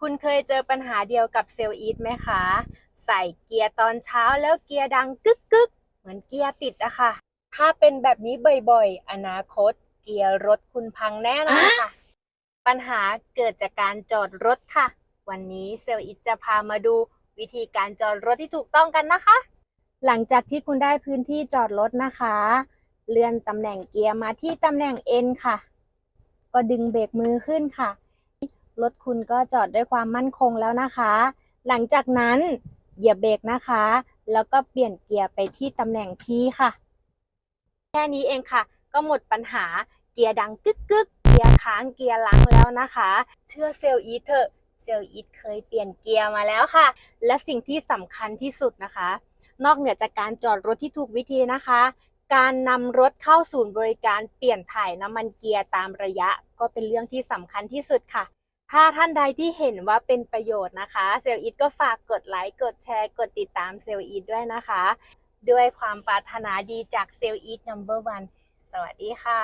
คุณเคยเจอปัญหาเดียวกับเซลล์อีทไหมคะ ใส่เกียร์ตอนเช้าแล้วเกียร์ดังกึกกึกเหมือนเกียร์ติดอะค่ะ ถ้าเป็นแบบนี้บ่อยๆ อนาคต เกียร์รถคุณพังแน่นอนค่ะ ปัญหาเกิดจากการจอดรถค่ะ วันนี้เซลล์อิทจะพามาดูวิธีการจอดรถที่ถูกต้องกันนะคะ หลังจากที่คุณได้พื้นที่จอดรถนะคะ เลื่อนตำแหน่งเกียร์มาที่ตำแหน่ง N ค่ะ ก็ดึงเบรกมือขึ้นค่ะ รถคุณก็จอดด้วยความมั่นคงแล้วนะคะ หลังจากนั้นเหยียบเบรกนะคะ แล้วก็เปลี่ยนเกียร์ไปที่ตำแหน่ง P ค่ะ แค่นี้เองค่ะ ก็หมดปัญหาเกียร์ดังกึกกึกเกียร์ค้างเกียร์ลังแล้วนะคะ เชื่อเซลล์อีทเถอะเซลล์อีทเคยเปลี่ยนเกียร์มาแล้วค่ะ และสิ่งที่สำคัญที่สุดนะคะ นอกเหนือจากการจอดรถที่ถูกวิธีนะคะ การนำรถเข้าศูนย์บริการเปลี่ยนถ่ายน้ำมันเกียร์ตามระยะ ก็เป็นเรื่องที่สำคัญที่สุดค่ะ ถ้าท่านใดที่เห็นว่าเป็นประโยชน์นะคะ เซลล์อีทก็ฝากกดไลค์ กดแชร์ กดติดตามเซลล์อีทด้วยนะคะ ด้วยความปรารถนาดีจากเซลล์อีทนัมเบอร์วันสวัสดีค่ะ